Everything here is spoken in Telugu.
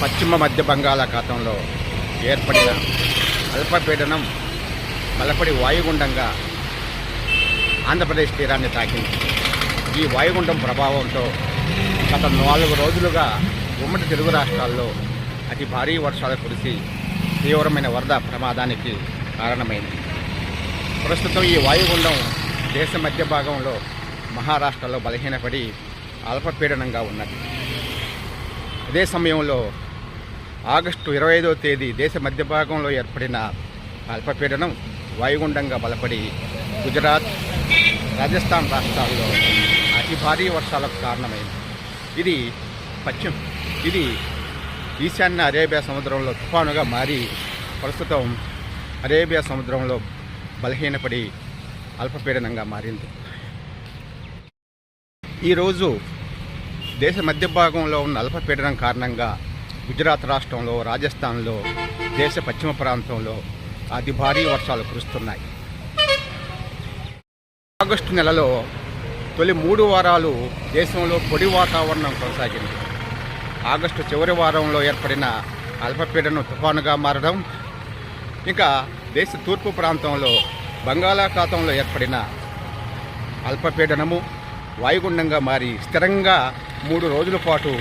పశ్చిమ మధ్య బంగాళాఖాతంలో ఏర్పడిన అల్పపీడనం బలపడి వాయుగుండంగా ఆంధ్రప్రదేశ్ తీరాన్ని తాకింది. ఈ వాయుగుండం ప్రభావంతో గత నాలుగు రోజులుగా ఉమ్మడి తెలుగు రాష్ట్రాల్లో అతి భారీ వర్షాలు కురిసి తీవ్రమైన వరద ప్రమాదానికి కారణమైంది. ప్రస్తుతం ఈ వాయుగుండం దేశ మధ్య భాగంలో మహారాష్ట్రలో బలహీనపడి అల్పపీడనంగా ఉన్నది. అదే సమయంలో ఆగస్టు ఇరవై ఐదవ తేదీ దేశ మధ్య భాగంలో ఏర్పడిన అల్పపీడనం వాయుగుండంగా బలపడి గుజరాత్ రాజస్థాన్ రాష్ట్రాల్లో అతి భారీ వర్షాలకు కారణమైంది. ఇది పశ్చిమ ఇది ఈశాన్య అరేబియా సముద్రంలో తుఫానుగా మారి ప్రస్తుతం అరేబియా సముద్రంలో బలహీనపడి అల్పపీడనంగా మారింది. ఈరోజు దేశ మధ్య భాగంలో ఉన్న అల్పపీడనం కారణంగా గుజరాత్ రాష్ట్రంలో రాజస్థాన్లో దేశ పశ్చిమ ప్రాంతంలో అతి భారీ వర్షాలు కురుస్తున్నాయి. ఆగస్టు నెలలో తొలి మూడు వారాలు దేశంలో పొడి వాతావరణం కొనసాగింది. ఆగస్టు చివరి వారంలో ఏర్పడిన అల్పపీడనం తుఫానుగా మారడం ఇంకా దేశ తూర్పు ప్రాంతంలో బంగాళాఖాతంలో ఏర్పడిన అల్పపీడనము వాయుగుండంగా మారి స్థిరంగా మూడు రోజుల పాటు